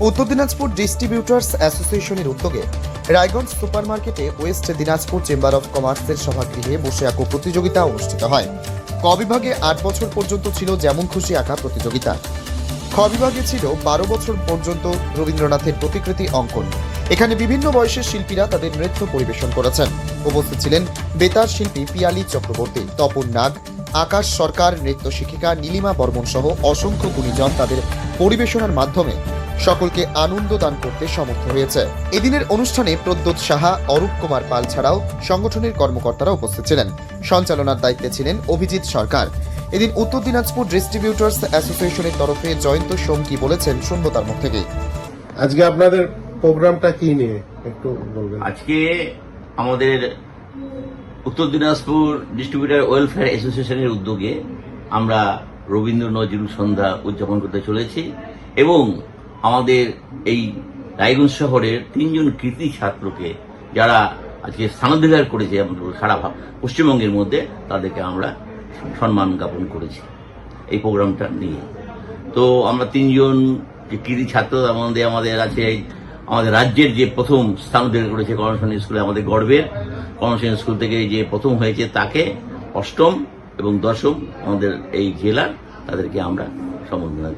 উত্তর দিনাজপুর ডিস্ট্রিবিউটার্স অ্যাসোসিয়েশনের উদ্যোগে রায়গঞ্জ সুপার মার্কেটে ওয়েস্ট দিনাজপুর চেম্বার অফ কমার্সের সভাগৃহে বসে আঁকো প্রতিযোগিতা অনুষ্ঠিত হয়। ক বিভাগে আট বছর পর্যন্ত ছিল যেমন খুশি আঁকা প্রতিযোগিতা। খ বিভাগে ছিল বারো বছর পর্যন্ত রবীন্দ্রনাথের প্রতিকৃতি অঙ্কন। এখানে বিভিন্ন বয়সের শিল্পীরা তাদের নৃত্য পরিবেশন করেছেন। উপস্থিত ছিলেন বেতার শিল্পী পিয়ালি চক্রবর্তী, তপন নাগ, আকাশ সরকার, নৃত্য শিক্ষিকা নীলিমা বর্মন সহ অসংখ্য গুণীজন তাদের পরিবেশনার মাধ্যমে সকলকে আনন্দ দান করতে সমর্থ হয়েছে। এদিনের অনুষ্ঠানে প্রদ্যোৎ সাহা অরূপ কুমার পাল ছাড়াও সংগঠনের কর্মকর্তারা উপস্থিত ছিলেন। সঞ্চালনার দায়িত্বে ছিলেন অভিজিৎ সরকার। এদিন উত্তর দিনাজপুর ডিস্ট্রিবিউটার্স অ্যাসোসিয়েশনের তরফে জয়ন্ত সোমকি বলেছেন শুনব তার মুখ থেকেই। আজকে আপনাদের প্রোগ্রামটা কি নিয়ে? একটু বলবেন। আজকে আমাদের উত্তর দিনাজপুর ডিস্ট্রিবিউটার ওয়েলফেয়ার অ্যাসোসিয়েশনের উদ্যোগে আমরা রবীন্দ্র নজরুল সন্ধ্যা উদযাপন করতে চলেছি এবং আমাদের এই রায়গঞ্জ শহরের তিনজন কৃতি ছাত্রকে যারা আজকে স্থানাধিকার করেছে সারা পশ্চিমবঙ্গের মধ্যে, তাদেরকে আমরা সম্মান জ্ঞাপন করেছি এই প্রোগ্রামটা নিয়ে। তো আমরা তিনজন কৃতি ছাত্র তার মধ্যে আমাদের আছে আমাদের রাজ্যের যে প্রথম স্থান অধিকার করেছে কর্মসংস্থান স্কুলে আমাদের গর্বের। কর্মসংস্থান স্কুল থেকে যে প্রথম হয়েছে তাকে অষ্টম এবং দশম আমাদের এই জেলার, তাদেরকে আমরা সম্বর্ধনা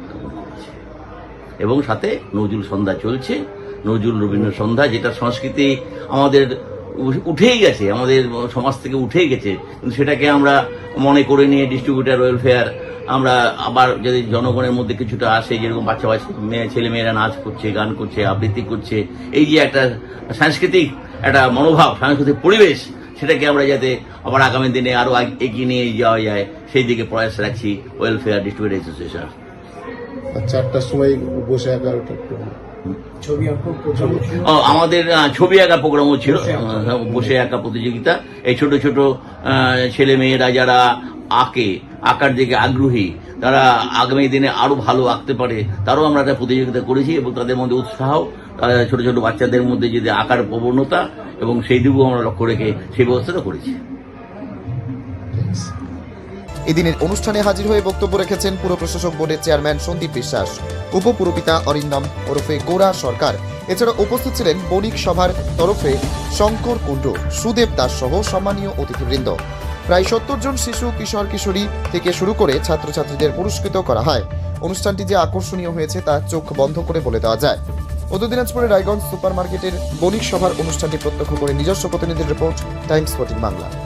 এবং সাথে নজরুল সন্ধ্যা চলছে। নজরুল রবীন্দ্র সন্ধ্যা, যেটা সংস্কৃতি আমাদের উঠেই গেছে, আমাদের সমাজ থেকে উঠেই গেছে। কিন্তু সেটাকে আমরা মনে করে নিয়ে ডিস্ট্রিবিউটার ওয়েলফেয়ার আমরা আবার যদি জনগণের মধ্যে কিছুটা আসে, যেরকম বাচ্চা বাচ্চা মেয়ে ছেলে মেয়েরা নাচ করছে, গান করছে, আবৃত্তি করছে, এই যে একটা সাংস্কৃতিক একটা মনোভাব, সাংস্কৃতিক পরিবেশ, সেটাকে আমরা যাতে আবার আগামী দিনে আরও আগ- এগিয়ে নিয়ে যাওয়া যায়, সেই দিকে প্রয়াস রাখছি ওয়েলফেয়ার ডিস্ট্রিবিউটার অ্যাসোসিয়েশন আর চারটার সময় বসে এগারোটা একটু আমাদের ছবি আঁকা প্রোগ্রামও ছিল। বসে আঁকা। প্রতিযোগিতা। এই ছোট ছোট ছেলে মেয়েরা যারা আঁকে আঁকার দিকে আগ্রহী তারা আগামী দিনে আরও ভালো আঁকতে পারে তারও আমরা একটা প্রতিযোগিতা করেছি এবং তাদের মধ্যে উৎসাহ তারা ছোট ছোট বাচ্চাদের মধ্যে যদি আঁকার প্রবণতা এবং সেই দিকেও আমরা লক্ষ্য রেখে সেই ব্যবস্থাটা করেছি। এদিনের অনুষ্ঠানে হাজির হয়ে বক্তব্য রেখেছেন পুর প্রশাসক বোর্ডের চেয়ারম্যান সন্দীপ বিশ্বাস, উপপুরপিতা অরিন্দম ওরফে গোরা সরকার। এছাড়া উপস্থিত ছিলেন বণিক সভার তরফে শঙ্কর কুণ্ডু, সুদেব দাস সহ সম্মানীয় অতিথিবৃন্দ। প্রায় সত্তর জন শিশু, কিশোর, কিশোরী থেকে শুরু করে ছাত্রছাত্রীদের পুরস্কৃত করা হয়। অনুষ্ঠানটি যে আকর্ষণীয় হয়েছে তা চোখ বন্ধ করে বলে দেওয়া যায়। উত্তর দিনাজপুরের রায়গঞ্জ সুপার মার্কেটের বণিক সভার অনুষ্ঠানটি প্রত্যক্ষ করে নিজস্ব প্রতিনিধির রিপোর্ট, টাইমস ফোর্টিন বাংলা।